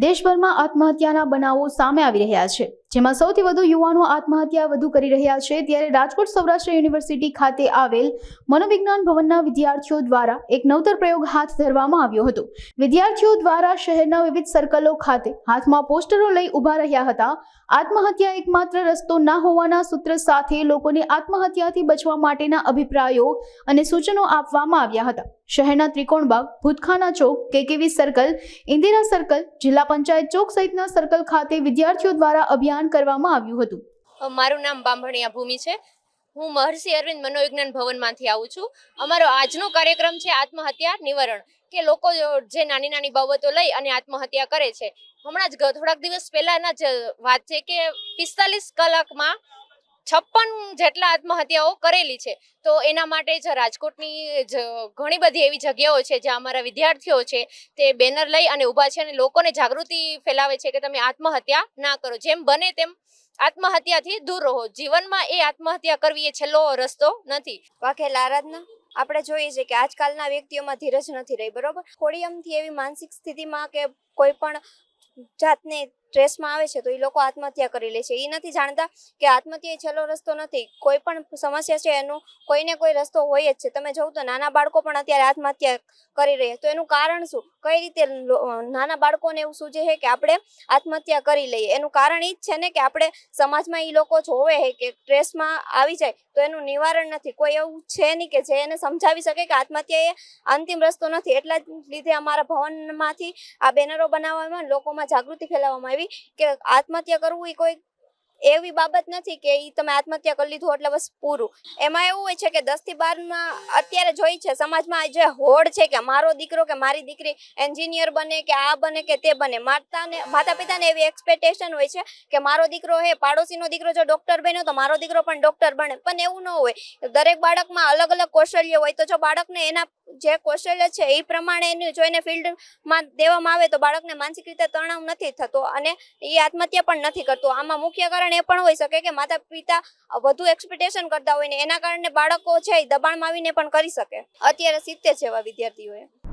દેશભરમાં આત્મહત્યાના બનાવો સામે આવી રહ્યા છે. જેમાં સૌથી વધુ યુવાનો આત્મહત્યા વધુ કરી રહ્યા છે, ત્યારે રાજકોટ સૌરાષ્ટ્ર યુનિવર્સિટી ખાતે આવેલ મનોવિજ્ઞાન ભવનના વિદ્યાર્થીઓ દ્વારા એક નવતર પ્રયોગ હાથ ધરવામાં આવ્યો હતો. વિદ્યાર્થીઓ દ્વારા શહેરના વિવિધ સર્કલો ખાતે હાથમાં પોસ્ટરો લઈ ઊભા રહ્યા હતા. આત્મહત્યા એકમાત્ર રસ્તો ના હોવાના સૂત્ર સાથે લોકોને આત્મહત્યાથી બચવા માટેના અભિપ્રાયો અને સૂચનો આપવામાં આવ્યા હતા. શહેરના ત્રિકોણબાગ ભૂતખાના ચોક, કેકેવી સર્કલ, ઇન્દિરા સર્કલ, જિલ્લા પંચાયત ચોક સહિતના સર્કલ ખાતે વિદ્યાર્થીઓ દ્વારા અભિયાન કરવામાં આવ્યું હતું. મારું નામ બાંભણિયા ભૂમિ છે. હું મહર્ષિ અરવિંદ મનોવિજ્ઞાન ભવનમાંથી આવું છું. અમારો આજનો કાર્યક્રમ છે આત્મહત્યા નિવારણ, કે લોકો જે નાની નાની બાબતો લઈ અને આત્મહત્યા કરે છે. હમણાં જ થોડાક દિવસ પહેલાના જ વાત છે કે પિસ્તાલીસ કલાકમાં છપ્પન જેટલા આત્મહત્યાઓ કરેલી છે. તો એના માટે જ રાજકોટની જ ઘણી બધી એવી જગ્યાઓ છે જ્યાં અમારા વિદ્યાર્થીઓ છે તે બેનર લઈ અને ઊભા છે અને લોકોને જાગૃતિ ફેલાવે છે કે તમે આત્મહત્યા ના કરો. જેમ બને તેમ આત્મહત્યાથી દૂર રહો. જીવનમાં એ આત્મહત્યા કરવી એ છેલ્લો રસ્તો નથી. વાઘેલા આરાધના આપણે જોઈએ છે કે આજકાલના વ્યક્તિઓમાં ધીરજ નથી રહી, બરોબર? થોડી એવી માનસિક સ્થિતિમાં કે કોઈ પણ જાતને સ્ટ્રેસમાં આવે છે તો એ લોકો આત્મહત્યા કરી લે છે. એ નથી જાણતા કે આત્મહત્યા એ છેલ્લો રસ્તો નથી. કોઈ પણ સમસ્યા છે એનું કોઈને કોઈ રસ્તો હોય જ છે. તમે જોઉં તો નાના બાળકો પણ અત્યારે આત્મહત્યા કરી રહ્યા તો એનું કારણ શું? કઈ રીતે નાના બાળકોને એવું સૂજે છે કે આપણે આત્મહત્યા કરી લઈએ? એનું કારણ એ જ છે ને કે આપણે સમાજમાં એ લોકો જોવે છે કે સ્ટ્રેસમાં આવી જાય તો એનું નિવારણ નથી. કોઈ એવું છે નહીં કે જે એને સમજાવી શકે કે આત્મહત્યા એ અંતિમ રસ્તો નથી. એટલા જ લીધે અમારા ભવનમાંથી આ બેનરો બનાવવામાં લોકોમાં જાગૃતિ ફેલાવવામાં આવી કે આત્મહત્યા કરવું એ કોઈ એવી બાબત નથી કે એ તમે આત્મહત્યા કરી લીધું એટલે બસ પૂરું. એમાં એવું હોય છે કે દસથી બારમાં અત્યારે જોઈ છે, સમાજમાં જે હોડ છે કે મારો દીકરો કે મારી દીકરી એન્જિનિયર બને કે આ બને કે તે બને, માતાને માતા પિતાને એવી એક્સપેક્ટેશન હોય છે કે મારો દીકરો હે, પાડોશીનો દીકરો જો ડોક્ટર બન્યો તો મારો દીકરો પણ ડોક્ટર બને. પણ એવું ન હોય. દરેક બાળકમાં અલગ અલગ કૌશલ્ય હોય તો જો બાળકને એના જે કૌશલ્ય છે એ પ્રમાણે એનું જોઈને ફિલ્ડમાં દેવામાં આવે તો બાળકને માનસિક રીતે તણાવ નથી થતો અને એ આત્મહત્યા પણ નથી કરતો. આમાં મુખ્ય કારણ એ પણ હોઈ શકે કે માતા પિતા વધુ એક્સપેક્ટેશન કરતા હોય ને એના કારણે બાળકો છે એ દબાણમાં આવીને પણ કરી શકે. અત્યારે સિત્તેર જેવા વિદ્યાર્થીઓ એ